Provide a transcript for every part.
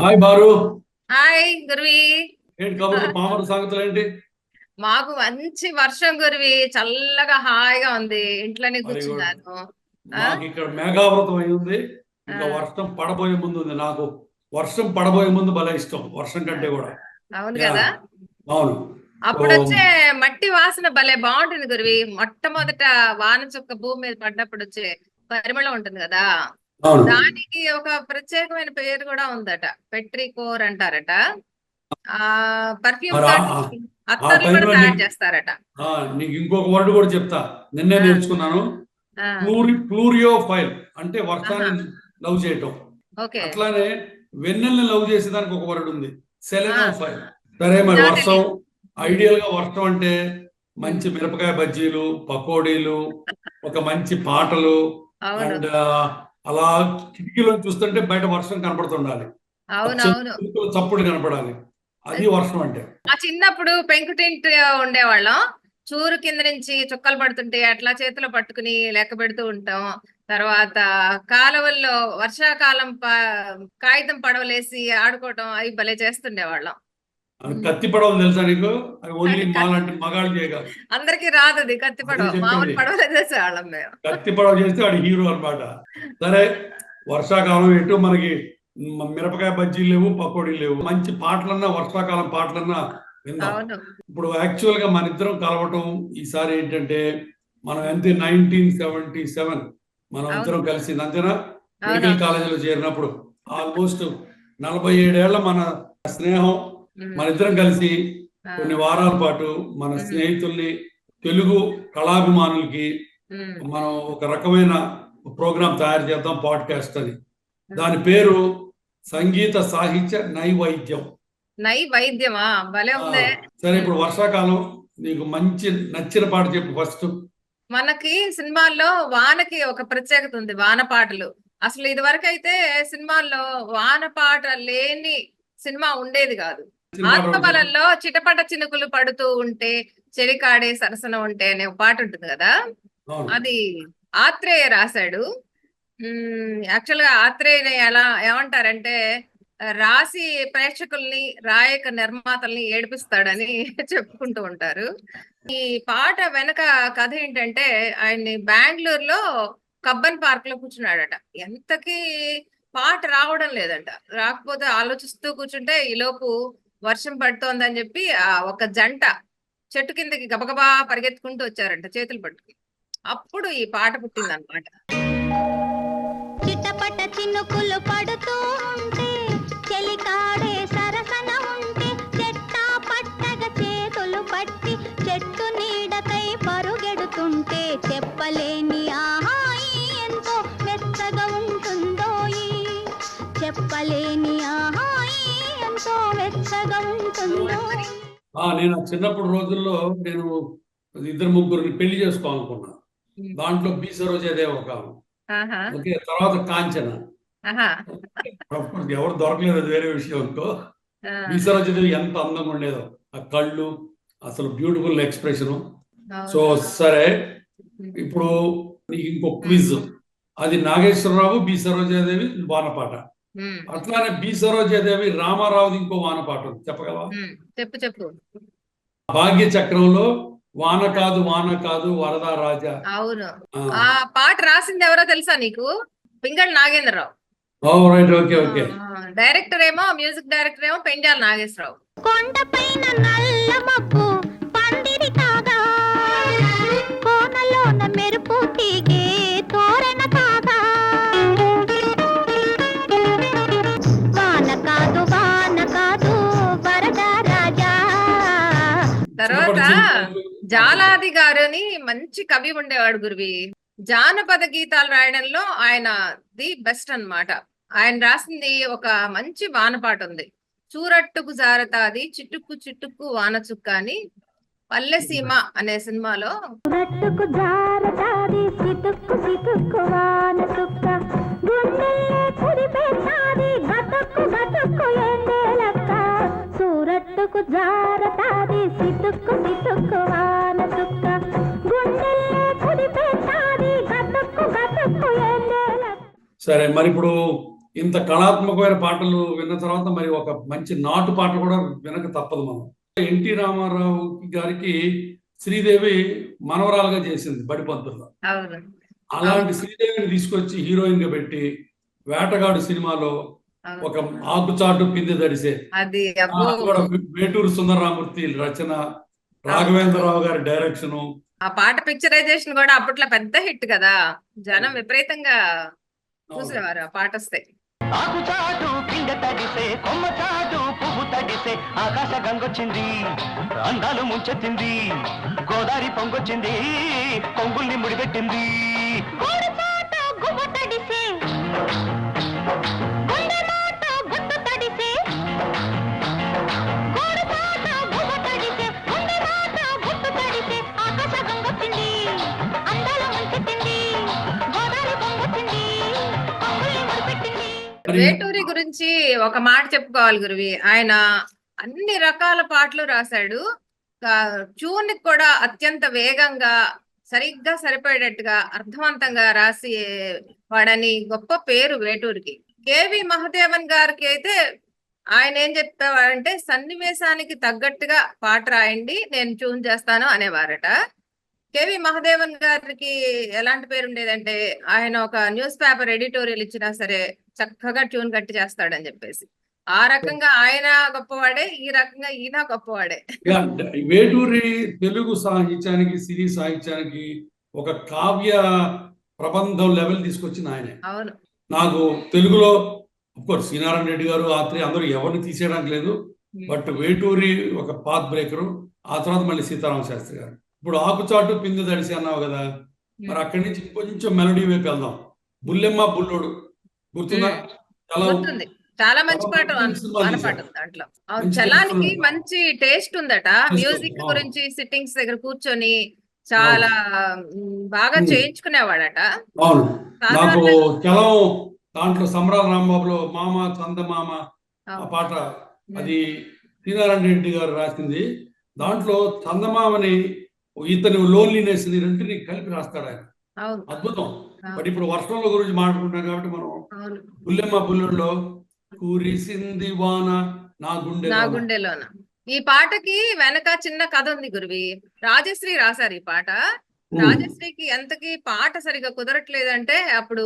Hi బారు. Hi గురువి. ఏంటి కబుర్లు పామర సంగతులు ఏంటి? మాకు మంచి వర్షం గురువి. చల్లగా హాయిగా ఉంది. ఇంట్లోనే. కూర్చున్నాను? మాకు ఇక్కడ మేఘావృతం అయి ఉంది. ఇంకా. వర్షం పడబోయే ముందు ఉంది నాకు. వర్షం పడబోయే ముందు భలే ఇష్టం వర్షం కంటే కూడా. అవును. కదా? అవును. అప్పుడు. వచ్చే మట్టి వాసన భలే బాగుంటుంది గురువి. మొట్టమొదట వాన చుక్క భూమి మీద పడ్డప్పుడు వచ్చే పరిమళం ఉంటుంది కదా? దానికి ఒక ప్రత్యేకమైన పేరు కూడా ఉందట. పెట్రికోర్ అంటారట. ఆ పర్ఫ్యూమ్ తయారు చేస్తారట. నీకు ఇంకొక వర్డ్ కూడా చెప్తా. నిన్నే. నేర్చుకున్నాను. ప్లూరియో ఫైల్ అంటే వర్షాన్ని లవ్ చేయటం. అట్లానే వెన్నెల్ని లవ్ చేసేదానికి ఒక వర్డ్ ఉంది. సెలెనో. ఫైల్ సరే మరి వర్షం. ఐడియల్గా వర్షం అంటే మంచి మిరపకాయ బజ్జీలు పకోడీలు ఒక మంచి పాటలు అండ్ అలా కిటికీలో చూస్తుంటే బయట వర్షం కనపడుతుండాలి. అవును అవును చినుకుల చప్పుడు కనపడాలి. అది వర్షం అంటే. మా చిన్నప్పుడు పెంకుటింటి ఉండేవాళ్ళం. చూరు కింద నుంచి చుక్కలు పడుతుంటే అట్లా చేతిలో పట్టుకుని లెక్క పెడుతూ ఉంటాం. తర్వాత కాలువల్లో వర్షాకాలం కాగితం పడవలేసి ఆడుకోవటం అవి భలే చేస్తుండేవాళ్ళం. కత్తి పడవలు తెలుసా నీకు? అది ఓన్లీ మాలాంటి మగాళ్ళు చేయగలరు. అందరికి రాదు అది కత్తి పడవ. చెప్పింది. మామూలు పడవలే చేసేవాళ్ళం మేము. కత్తి పడవ చేస్తే వాడు హీరో అన్నమాట. సరే వర్షాకాలం ఎటు మనకి మిరపకాయ బజ్జీలు లేవు పకోడీలు లేవు. మంచి పాటలన్నా వర్షాకాలం పాటలన్నా విందాం. ఇప్పుడు యాక్చువల్గా మన ఇద్దరం కలవటం ఈసారి ఏంటంటే మనం ఎంత నైన్టీన్ సెవెంటీ సెవెన్ మనం. ఇద్దరం కలిసి అంతేనా? మెడికల్ కాలేజీలో చేరినప్పుడు ఆల్మోస్ట్ నలభై ఏడేళ్ళ మన స్నేహం మన ఇద్దరం కలిసి కొన్ని వారాల పాటు మన. స్నేహితుల్ని తెలుగు కళాభిమానులకి మనం ఒక రకమైన ప్రోగ్రాం తయారు చేద్దాం పాడ్కాస్ట్ అని దాని పేరు సంగీత సాహిత్య నైవేద్యం. నై వైద్యమా భలే ఉందే. సరే ఇప్పుడు వర్షాకాలం నీకు మంచి నచ్చిన పాట చెప్పు ఫస్ట్. మనకి సినిమాల్లో వానకి ఒక ప్రత్యేకత ఉంది వాన పాటలు. అసలు ఇది వరకు అయితే సినిమాల్లో వాన పాట లేని సినిమా ఉండేది కాదు. ఆత్మబలంలో చిటపట చినుకులు పడుతూ ఉంటే చెలికాడే సరసన ఉంటే అనే ఒక పాట ఉంటుంది కదా? అది ఆత్రేయ రాశాడు. యాక్చువల్గా ఆత్రేయని ఎలా ఏమంటారంటే రాసి ప్రేక్షకుల్ని రాయక నిర్మాతల్ని ఏడిపిస్తాడని చెప్పుకుంటూ ఉంటారు. ఈ పాట వెనక కథ ఏంటంటే ఆయన్ని బెంగళూరులో కబ్బన్ పార్క్లో కూర్చున్నాడట. ఎంతకి పాట రావడం లేదంట. రాకపోతే ఆలోచిస్తూ కూర్చుంటే ఈలోపు వర్షం పడుతోందని చెప్పి ఆ ఒక జంట చెట్టు కిందకి గబగబా పరిగెత్తుకుంటూ వచ్చారంట చేతులు పట్టుకుని. అప్పుడు ఈ పాట పుట్టింది అనమాట చిటపట చినుకులు పడుతూ ఉంటే చెలికాడే సరసన ఉంటే చెట్టా పట్టగ చేతులు పట్టి చెట్టు నీడకై పరుగెడుతుంటే చెప్పలేని ఆహాయి ఎంతో మెత్తగా ఉంటుందోయి. చెప్పలేని ఆహా నేను చిన్నప్పుడు రోజుల్లో నేను ఇద్దరు ముగ్గురిని పెళ్ళి చేసుకోవాలనుకున్నా దాంట్లో బి సరోజాదేవి ఒక ఓకే తర్వాత కాంచన. ఎవరు దొరకలేదు అది వేరే విషయం అనుకో. బి సరోజాదేవి ఎంత అందంగా ఉండేదో. ఆ కళ్ళు అసలు బ్యూటిఫుల్ ఎక్స్ప్రెషన్. సో సరే ఇప్పుడు ఇంకో క్విజ్ అది నాగేశ్వరరావు బి సరోజాదేవి వానపాట. అట్లానే బి సరోజాదేవి రామారావుది ఇంకో వానపాట ఉంది. చెప్పగలవా? చెప్పు చెప్పు. భాగ్య చక్రంలో వాన కాదు వాన కాదు వరదా రాజా. అవును. ఆ. పాట రాసింది ఎవరో తెలుసా నీకు? Pingali Nagendra Rao. Oh right okay okay director ఏమో మ్యూజిక్ డైరెక్టర్ ఏమో పెంజాల నాగేశ్వరరావు. కొండపైన నల్ల మబ్బు పందిరి కాగా కోనలోన మెరుపు తీగే జాలాది గారు అని మంచి కవి ఉండేవాడు గురువి. జానపద గీతాలు రాయడంలో ఆయన ది బెస్ట్ అన్నమాట. ఆయన రాసింది ఒక మంచి వానపాట ఉంది. చూరట్టుకు జారతాది చిట్టుకు చిట్టుకు వాన చుక్క అని పల్లెసీమ అనే సినిమాలో వాన చుక్క. సూరట్టుకు జారదాది సితుక్కు సితుక్కు వాన గుండెల్లే గతుక్కు గతుక్కు సరే మరి ఇప్పుడు ఇంత కళాత్మకమైన పాటలు విన్న తర్వాత మరి ఒక మంచి నాటు పాట కూడా వినక తప్పదు మనం. ఎన్టీ రామారావు గారికి శ్రీదేవి మనవరాలుగా చేసింది బడి పంతుల్లో అవును. అలాంటి శ్రీదేవిని తీసుకొచ్చి హీరోయిన్గా పెట్టి వేటగాడు సినిమాలో. ఒక ఆకుచాటు పిందె దడిసే అది వేటూరు సుందరరామూర్తి రచన రాఘవేంద్రరావు గారి డైరెక్షన్. ఆ పాట పిక్చరైజేషన్ కూడా అప్పట్లో పెద్ద హిట్ కదా. జనం విపరీతంగా చూసేవారు ఆ పాట వస్తే. ఆకు చాటు పిండ తడిసే కొమ్మ చాటు పువ్వు తడిసే ఆకాశ గంగొచ్చింది అందాలు ముంచెత్తింది గోదావరి పొంగొచ్చింది కొంగుల్ని ముడిపెట్టింది. గువ్వ తడిసే వేటూరి గురించి ఒక మాట చెప్పుకోవాలి గురువి. ఆయన అన్ని రకాల పాటలు రాశాడు. ట్యూన్ కూడా అత్యంత వేగంగా సరిగ్గా సరిపోయేటట్టుగా అర్థవంతంగా రాసి వాడని గొప్ప పేరు వేటూరికి. కేవి మహదేవన్ గారికి అయితే ఆయన ఏం చెప్పేవాడంటే సన్నివేశానికి తగ్గట్టుగా పాట రాయండి నేను ట్యూన్ చేస్తాను అనేవారట. కేవి మహదేవన్ గారికి ఎలాంటి పేరు ఉండేదంటే ఆయన ఒక న్యూస్ పేపర్ ఎడిటోరియల్ ఇచ్చినా సరే చక్కగా ట్యూన్ కట్టి చేస్తాడని చెప్పేసి. ఆ రకంగా ఆయన గొప్పవాడే ఈ రకంగా ఈయన గొప్పవాడే. వేటూరి తెలుగు సాహిత్యానికి సినీ సాహిత్యానికి ఒక కావ్య ప్రబంధం లెవెల్ తీసుకొచ్చిన ఆయనే. అవును. నాకు తెలుగులో కోర్స్ శ్రీనారాయణ రెడ్డి గారు ఆత్రి అందరూ ఎవరిని తీసేయడానికి లేదు. బట్ వేటూరి ఒక పాత్ బ్రేకరు ఆ తర్వాత మళ్ళీ సీతారామ శాస్త్రి గారు. ఇప్పుడు ఆకుచాటు పిందు తడిసి అన్నావు కదా మరి అక్కడి నుంచి కొంచెం మెలడీ వైపు వెళ్దాం. బుల్లెమ్మ బుల్లోడు. గుర్తుందా? చాలా చాలా మంచి పాట. పాట దాంట్లో. చలానికి. మంచి టేస్ట్ ఉందట. మ్యూజిక్ గురించి సిట్టింగ్స్ దగ్గర కూర్చొని చాలా బాగా. చేయించుకునేవాడట. అవును. నాకు చలం దాంట్లో సమరాల రాంబాబులో మామ చందమామ ఆ. పాట అది శ్రీనారాయణ రెడ్డి గారు రాసింది. దాంట్లో చందమామని ఇతని లోన్లీనెస్ని రెంటిని కలిపి రాస్తాడు ఆయన. అద్భుతం. బట్ ఇప్పుడు వర్షంలో గురించి మాట్లాడుకుంటాం కాబట్టి మనం బుల్లెమ్మ బుల్లెల్లో కురిసింది వాన నా గుండె నా గుండెలోన. ఈ పాటకి వెనక చిన్న కథ ఉంది గురువి. రాజశ్రీ రాశారు ఈ పాట. రాజశ్రీకి ఎంతకి పాట సరిగా కుదరట్లేదంటే అప్పుడు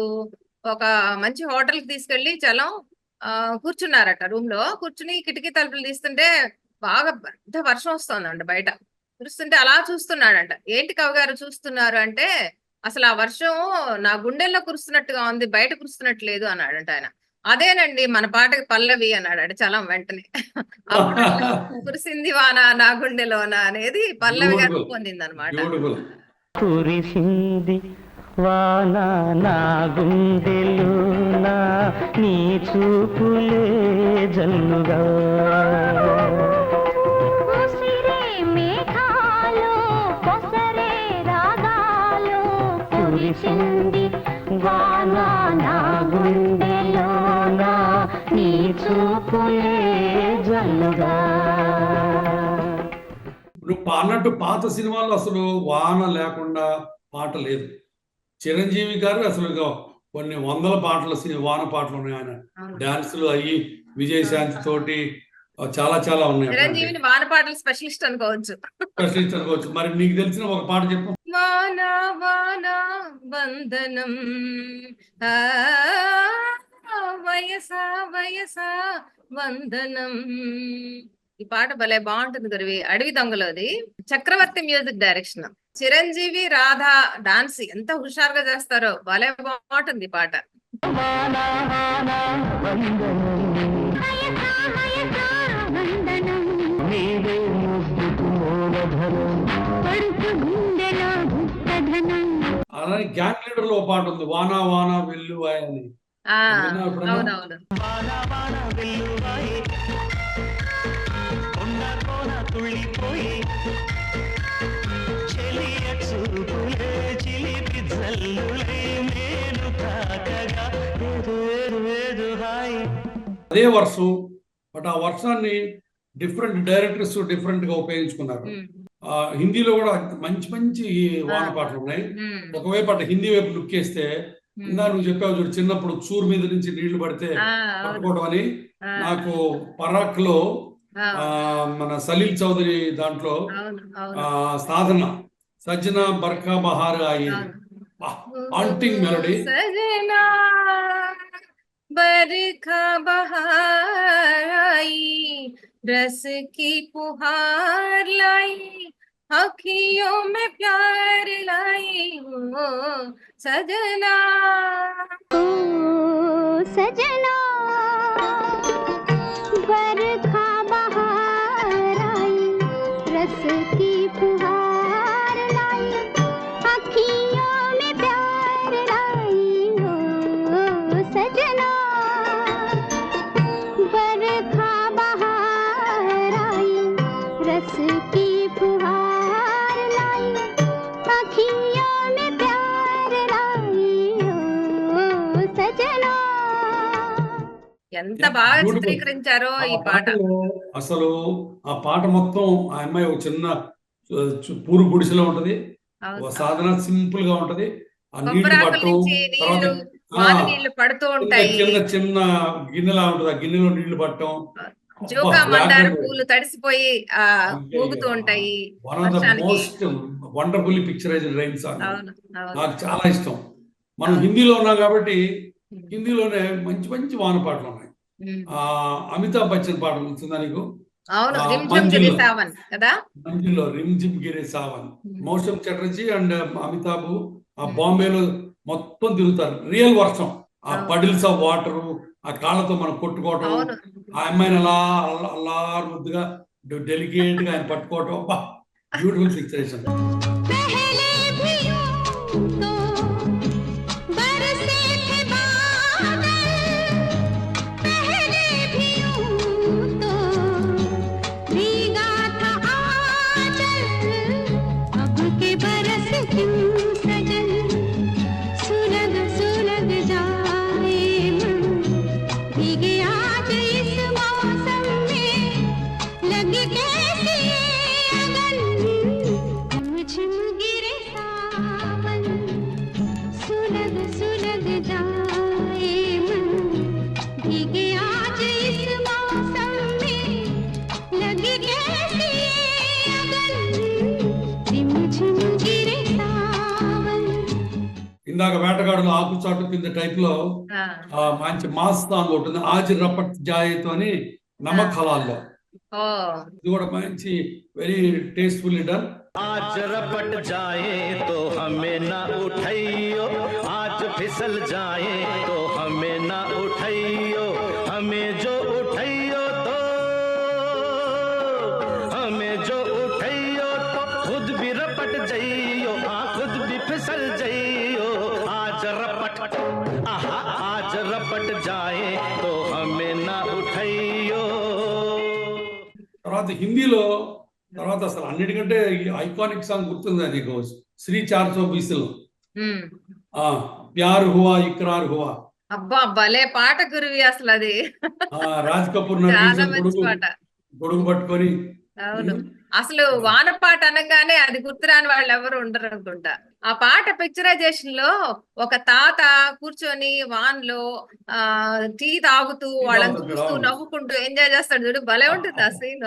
ఒక మంచి హోటల్కి తీసుకెళ్ళి చలం ఆ, కూర్చున్నారట రూమ్లో కూర్చుని కిటికీ తలుపులు తీస్తుంటే బాగా పెద్ద వర్షం వస్తోందంట బయట. చూస్తుంటే అలా చూస్తున్నాడంట. ఏంటి కవి గారు చూస్తున్నారు అంటే అసలు ఆ వర్షం నా గుండెల్లో కురుస్తున్నట్టుగా ఉంది బయట కురుస్తున్నట్లేదు అన్నాడంట ఆయన. అదేనండి మన పాటకి పల్లవి అన్నాడు చలం వెంటనే. కురిసింది వాన నా గుండెలోన అనేది పల్లవిగా Beautiful. పొందింది అనమాట కురిసింది వాన నా గుండెలోన నీ చూపులే జల్లుగా. వాన నా గుండెలోన నీ చూపులే జల్లుగా నువ్వు అన్నట్టు పాత సినిమాల్లో అసలు వాన లేకుండా పాట లేదు. చిరంజీవి గారు అసలు కొన్ని వందల పాటలు వాన పాటలు ఉన్నాయి ఆయన. డాన్సులు అయ్యి విజయశాంతి తోటి చాలా చాలా ఉన్నాయి. చిరంజీవిని వాన పాటల స్పెషలిస్ట్ అనుకోవచ్చు. స్పెషలిస్ట్ అనుకోవచ్చు. మరి నీకు తెలిసిన ఒక పాట చెప్పు. వానా వానా వందనం. ఆ, వయసా వయసా వందనం. ఈ పాట భలే బాగుంటుంది గురువి. అడవి దొంగలోది. Chakravarthy music direction. Chiranjeevi Radha dance ఎంత హుషారుగా చేస్తారో భలే బాగుంటుంది ఈ పాట. అలానే గ్యాంగ్ లీడర్లో పాట ఉంది వానా వానా వెళ్ళు అని. అదే వర్షం బట్ ఆ వర్షాన్ని డిఫరెంట్ డైరెక్టర్స్ డిఫరెంట్గా ఉపయోగించుకున్నారు. హిందీలో కూడా మంచి మంచి వాన ఆ. పాటలు ఉన్నాయి ఉమ్, ఒకవైపు అటు హిందీ వైపు లుక్ వేస్తే ఇందా నువ్వు చెప్పావు చూడు చిన్నప్పుడు చూరు మీద నుంచి నీళ్లు పడితే ఆ, అవును పట్టుకోవడం అని ఆ, నాకు పరాక్ లో ఆ, ఆ, మన సలీల్ చౌదరి దాంట్లో అవును అవును ఆ సాధన సజ్జన బర్కా బహార్ అయ్యి haunting melody. सजना बरखा बहार आई रस की फुहार लाई अखियों में प्यार लाई हूँ सजना। ओ सजना बरखा बहार आई रस की ఎంత బాగా. చిత్రీకరించారో ఈ పాట. పాటలో అసలు ఆ పాట మొత్తం ఆ అమ్మాయి ఒక చిన్న పూరు గుడిసెలో ఉంటది. సాధన సింపుల్గా ఉంటది. ఆ నీళ్ళు పట్టడం నీళ్ళు పడుతూ ఉంటాయి. చిన్న చిన్న గిన్నెలా ఉంటది. ఆ గిన్నెలో నీళ్ళు పట్టడం. జోకా మందార పూలు తడిసిపోయి ఆ. ఊగుతూ ఉంటాయి. Most wonderfully picturised rain song నాకు చాలా ఇష్టం. మనం హిందీలో ఉన్నాం కాబట్టి హిందీలోనే మంచి మంచి వాన పాటలు ఉన్నాయి. అమితాబ్ బచ్చన్ పాట గుర్తుందా నీకు? అవును మంజులో. గిరిసావన్ కదా? మంజులో rim gym గిరే Saavn. Moushumi Chatterjee and Amitabh ఆ బాంబేలో మొత్తం తిరుగుతారు. రియల్ వర్షం. ఆ. పడిల్స్ ఆఫ్ వాటర్ ఆ కాళ్ళతో మనం కొట్టుకోవటం ఆ అమ్మాయిని అలా అల్లా అల్లా ముద్దుగా డెలికేట్గా ఆయన పట్టుకోవటం. బ్యూటిఫుల్ పిక్చరేషన్ టైప్ లో ఆ, ఆ మంచి మాస్ సాంగ్ ఉంటుంది ఆజ్ రపట్ జాయితో అని నమక్ హలాల్లో ఓ ఇది కూడా మంచి వెరీ టేస్ట్ఫుల్ డన్ आज रपट जाए तो हमें ना उठाइयो హిందీలో తర్వాత అసలు అన్నిటికంటే ఐకానిక్ సాంగ్ గుర్తుందా నీకు? శ్రీ చార్ సో బీసులు. ఆ ప్యార్ హువా ఇక్రార్ హువా. అబ్బా భలే పాట గురువి అసలు అది. రాజ్ కపూర్ గొడుగు పట్టుకొని. అవును. అసలు వాన పాట అనగానే అది గుర్తురాని వాళ్ళు ఎవరు ఉండరు అనుకుంటా. ఆ పాట పిక్చరైజేషన్ లో ఒక తాత కూర్చొని వాన్లో ఆ టీ తాగుతూ వాళ్ళని తాగుతాడు, చూస్తూ అవును. నవ్వుకుంటూ ఎంజాయ్ చేస్తాడు చూడు భలే ఉంటుంది ఆ సీన్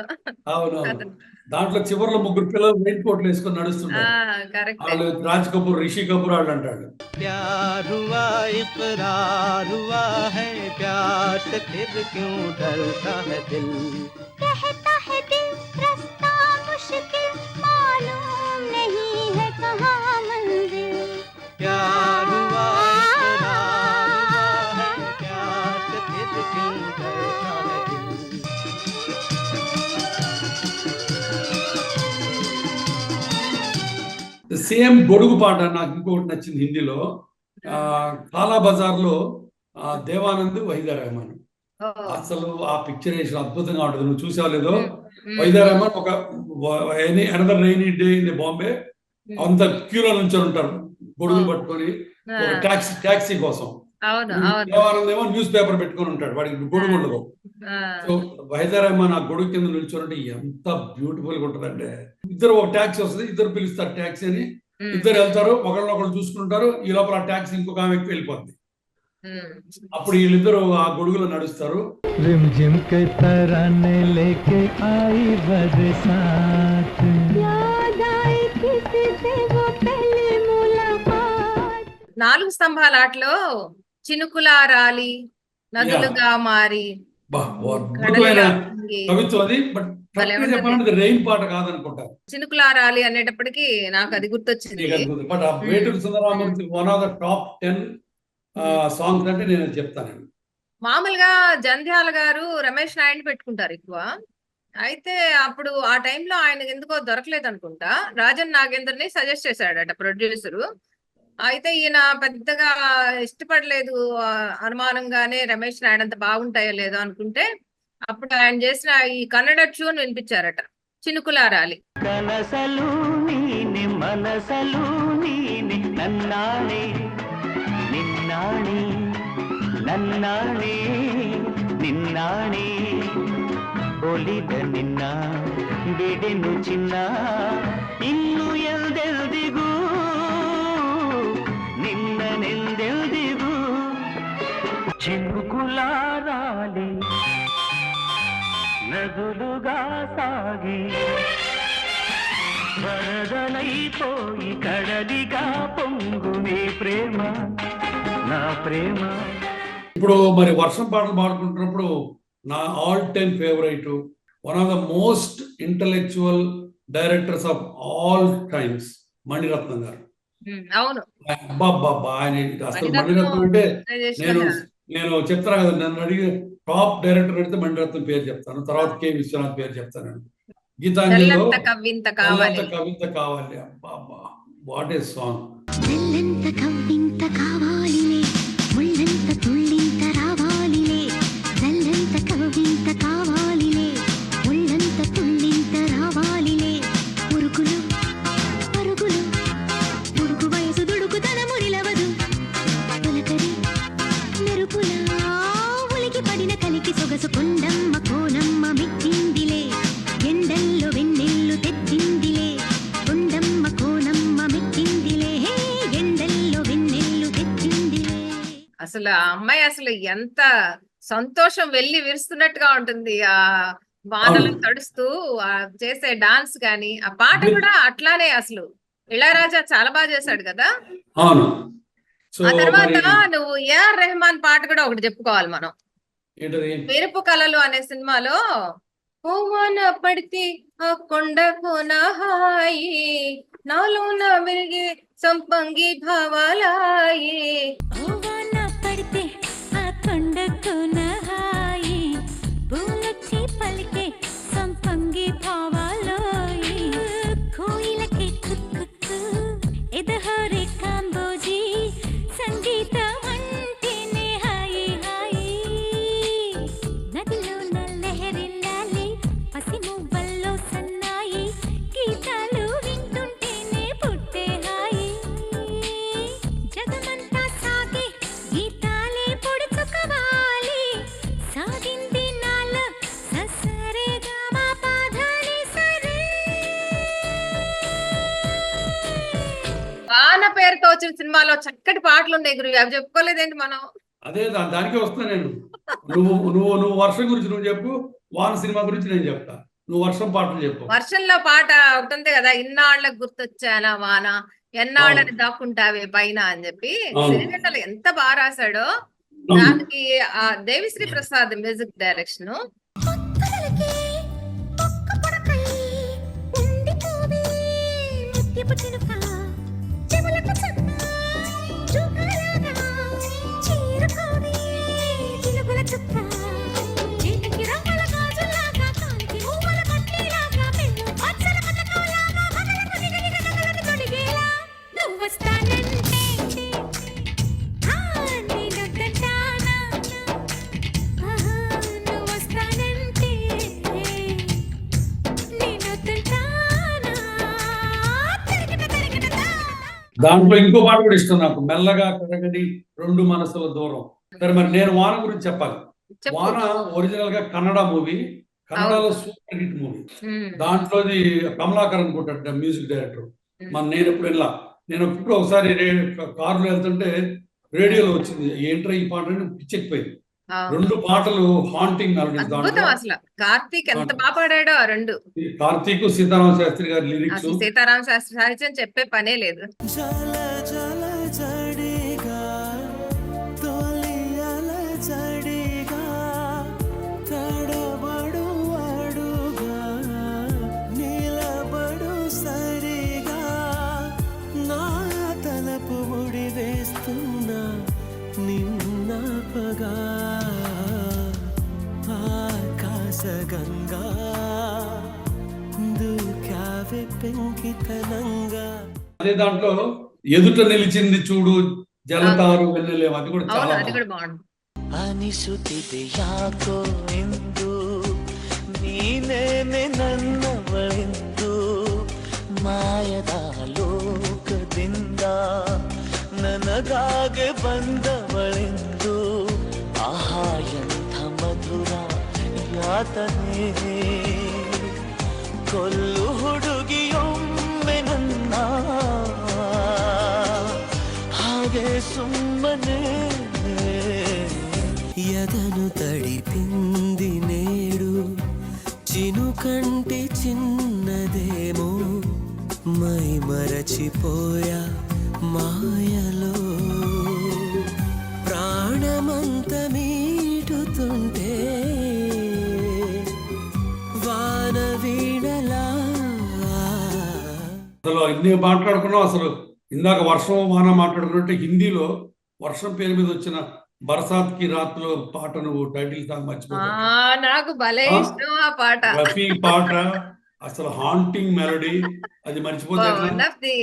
అవును అవును. దాంట్లో చివరిలో ముగ్గురు పిల్లలు రెయిన్ కోట్లు వేసుకొని ఆ నడుస్తుంటారు కరెక్ట్ వాళ్ళు రాజ్ కపూర్ రిషి కపూర్ వాళ్ళు అంటాడు प्यार हुआ इकरार हुआ है प्यार से फिर क्यों डरता है दिल कहता है दिल रास्ता मुश्किल मालूम नहीं है कहाँ సేమ్ గొడుగు పాట నాకు ఇంకొకటి నచ్చింది హిందీలో. ఆ కాలా బజార్లో ఆ దేవానంద్ వైదా రెహమాన్ అసలు ఆ పిక్చరేషన్ అద్భుతంగా ఉంటుంది. నువ్వు చూసావు లేదో? వైదా రెహమాన్ ఒక another rainy day in Bombay. అంత క్యూలో నుంచి ఉంటారు గొడుగులు పట్టుకొని టాక్సీ టాక్సీ కోసం. దేవానందేమో న్యూస్ పేపర్ పెట్టుకొని ఉంటాడు వాడికి గొడుగు ఉండదు. సో వైజారమ్మ నా గొడుగు కింద నిల్చోనంటే ఎంత బ్యూటిఫుల్గా ఉంటుందంటే ఇద్దరు ఒక ట్యాక్సీ వస్తుంది ఇద్దరు పిలుస్తారు ట్యాక్సీ అని. ఇద్దరు వెళ్తారు ఒకళ్ళనొకళ్ళు చూసుకుంటారు ఈ లోపల ఆ ట్యాక్సీ ఇంకొక ఆమెకి వెళ్ళిపోద్ది. అప్పుడు వీళ్ళిద్దరు ఆ గొడుగులో నడుస్తారు. రిమ్ జిమ్ కే తరానే లేకే ఆయి నాలుగు స్తంభాల ఆటలో చినుకులా రాలి నదులుగా మారి రెయిన్ పాట కాదనుకుంటారు. చినుకులా రాలి అనేటప్పటికి నాకు అది గుర్తొచ్చింది. బట్ ఆ Veturi Sundararama Murthy one of the top ten songs అంటే నేను చెప్తాను. మామూలుగా జంధ్యాల గారు రమేష్ నాయుడు పెట్టుకుంటారు ఎక్కువ. అయితే అప్పుడు ఆ టైంలో ఆయన ఎందుకో దొరకలేదు అనుకుంటా రాజన్ నాగేందర్ని సజెస్ట్ చేశాడట ప్రొడ్యూసరు. అయితే ఈయన పెద్దగా ఇష్టపడలేదు ఆ, అనుమానంగానే రమేష్ నాయుడు అంత బాగుంటాయో లేదో అనుకుంటే అప్పుడు ఆయన చేసిన ఈ కన్నడ ట్యూన్ వినిపించారట చినుకులారాలి ಕನಸಲು ನೀನೆ ಮನಸಲು ನೀನೆ ನನ್ನಾಣೆ ನಿನ್ನಾಣೆ ನನ್ನಾಣೆ ನಿನ್ನಾಣೆ ಒಲಿದ ನಿನ್ನ ಬಿಡೆನು ಚಿನ್ನ ಇನ್ನು ಎಲ್ದೆಲ್ದಿಗೂ చినుకులారాలి నదులుగా సాగి వరదలైపోయి కడలిగా పొంగు నీ ప్రేమ నా ప్రేమ. ఇప్పుడు మరి వర్షం పాటలు పాడుకుంటున్నప్పుడు నా all time favourite one of the most intellectual directors of all times Mani Ratnam గారు. అవును. అబ్బాబ్బా ఆయన అసలు మణిరత్నం అంటే నేను నేను చెప్తాను కదా నన్ను అడిగి టాప్ డైరెక్టర్ అడిగితే మణిరత్నం పేరు చెప్తాను. తర్వాత కె. విశ్వనాథ్ పేరు చెప్తాను గీతాంజలిలో కవిత కావాలి. అబ్బా వాట్ ఏ సాంగ్ అసలు ఆ అమ్మాయి అసలు ఎంత సంతోషం వెళ్ళి విరుస్తున్నట్టుగా ఉంటుంది. ఆ వానలు అవును. తడుస్తూ ఆ చేసే డాన్స్ గాని ఆ పాట కూడా అట్లానే అసలు. ఇళయరాజా చాలా బాగా చేశాడు కదా? అవును. సో ఆ తర్వాత నువ్వు ఏఆర్ రెహమాన్ పాట కూడా ఒకటి చెప్పుకోవాలి మనం. ఏంటది? మెరుపు కళలు అనే సినిమాలో పువ్వున పడితే ఆ కొండకు నా హాయి నాలోన వెలిగే సంపంగి భావాలాయి. ఆ కొండకు నహాయి పూలొచ్చి పలికే సంపంగి భావాలోయి కోయిలకి కుక్కు ఎదహోరి పాటలు ఉన్నాయి గురువు. అవి చెప్పుకోలేదేంటి మనం? అదే దానికే వస్తున్నా నేను. నువ్వు నువ్వు నువ్వు వర్షం గురించి నువ్వు చెప్పు వాన సినిమా గురించి నేను చెప్తా. నువ్వు వర్షం పాటలు చెప్పు. వర్షంలో పాట ఒకటి ఉంది కదా ఇన్నాళ్ళకు గుర్తొచ్చానా వాన? ఎన్నాళ్ళని దాక్కుంటావే పైన అని చెప్పి. సిరివెన్నెల ఎంత బాగా రాశాడో. దానికి ఆ దేవిశ్రీ ప్రసాద్ మ్యూజిక్ డైరెక్షన్. పొక్కలకి దాంట్లో ఇంకో పాట కూడా ఇష్టం నాకు. మెల్లగా కరగని రెండు మనసుల దూరం. సరే మరి నేను వాన గురించి చెప్పాలి. వాన ఒరిజినల్గా కన్నడ మూవీ కన్నడలో సూపర్ హిట్ మూవీ. దాంట్లోది కమలాకర్ అనుకుంటాడు మ్యూజిక్ డైరెక్టర్. మన నేను ఎప్పుడు వెళ్ళా నేను ఇప్పుడు ఒకసారి కారులో వెళ్తుంటే రేడియోలో వచ్చింది. ఏంట్రా ఈ పాట పిచ్చెక్కిపోయింది. రెండు పాటలు హాంటింగ్ అసలు. కార్తీక్ ఎంత బాగా పాడాడో ఆ రెండు. కార్తీక్ సీతారామ శాస్త్రి గారి లిరిక్స్. అసలు సీతారాం శాస్త్రి సాహిత్యం చెప్పే పనే లేదు. అదే దాంట్లో ఎదుట నిలిచింది చూడు జలతారు వెన్నెలేం అది కూడా అవును చాలా అది బాగుంది. కూడా బాగుంది ಅನಿಸುತ್ತಿದೆ ಯಾಕೋ ಎಂದು ನೀನೇನೆ ನನ್ನವಳೆಂದು ಮಾಯದ ಲೋಕದಿಂದ ನನಗಾಗೆ ಬಂದವಳೆಂದು ಆಹಾ ಎಂಥ ಮಧುರ ಯಾತನೆ ಕೊಲ್ಲು ಹುಡುಗಿಯೊಮ್ಮೆ ನನ್ನ ಹಾಗೆ ಸುಮ್ಮನೆ ఎదను తడిపింది నేడు చినుకంటి చిన్నదేమో మై మరచిపోయా మాయలో ప్రాణమంత మీటుతుంటే అసలు ఇన్ని మాట్లాడుకున్నాం అసలు ఇందాక వర్షం వాన మాట్లాడుకున్నట్టే హిందీలో వర్షం పేరు మీద వచ్చిన బర్సాత్ కి రాత్రిలో పాట నువ్వు టైటిల్ సాంగ్ ఆ మర్చిపోతావు నాకు భలే ఆ? ఇష్టం ఆ పాట రఫీ పాట అసలు హాంటింగ్ మెలడీ అది మర్చిపోతే ఎట్లా? One of the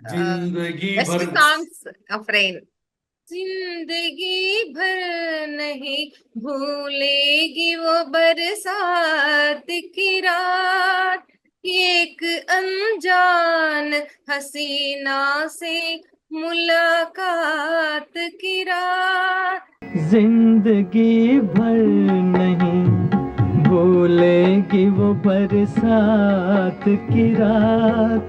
Zindagi best భర్ songs of rain जिंदगी भर नहीं भूलेगी वो बरसात की रात एक अनजान हसीना से मुलाकात की रात। ज़िंदगी भर नहीं भूलेगी वो बरसात की रात।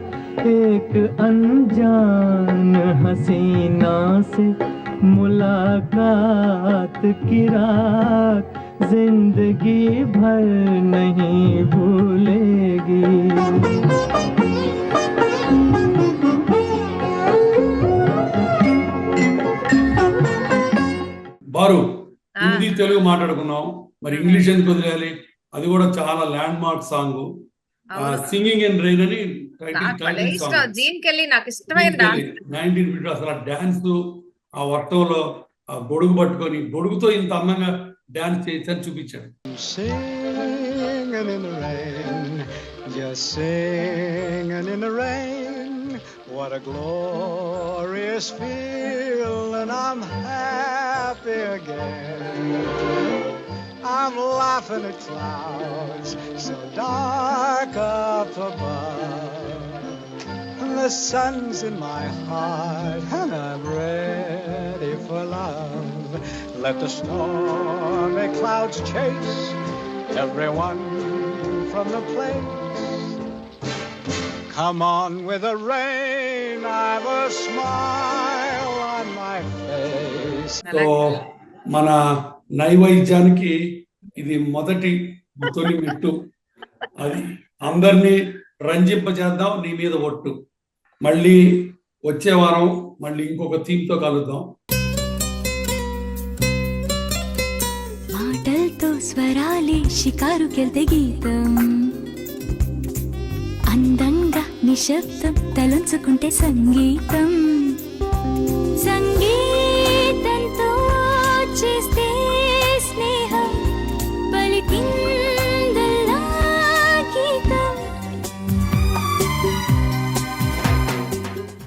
एक अनजान हसीना से मुलाकात की रात। ज़िंदगी भर नहीं, भूलेगी। బారు. హిందీ తెలుగు మాట్లాడుకున్నాం. మరి ఇంగ్లీష్ ఎందుకు వదిలేయాలి? అది కూడా చాలా landmark song. Singing in rain అని నైన్టీన్ ఫిఫ్టీ అసలు ఆ డాన్స్ ఆ వర్తంలో ఆ గొడుగు పట్టుకొని గొడుగుతో ఇంత అందంగా డాన్స్ చేసి చూపించాడు. Singing in the rain, just singing in the rain. What a glorious feeling, I'm happy again. I'm laughing at clouds so dark up above. And the sun's in my heart, and I'm ready for love. Let the stormy clouds chase everyone from the place. Come on with the rain, I've a smile on my face. So మన నైవేద్యానికి ఇది మొదటి తొలి మెట్టు. అది అందరినీ రంజింపజేద్దాం నీ మీద ఒట్టు. మళ్ళీ వచ్చే వారం మళ్ళీ ఇంకొక థీమ్తో కలుద్దాం. మాటలతో స్వరాలే షికారుకెళ్తే గీతం. నిశ్శబ్దం తలంచుకుంటే సంగీతం. సంగీతం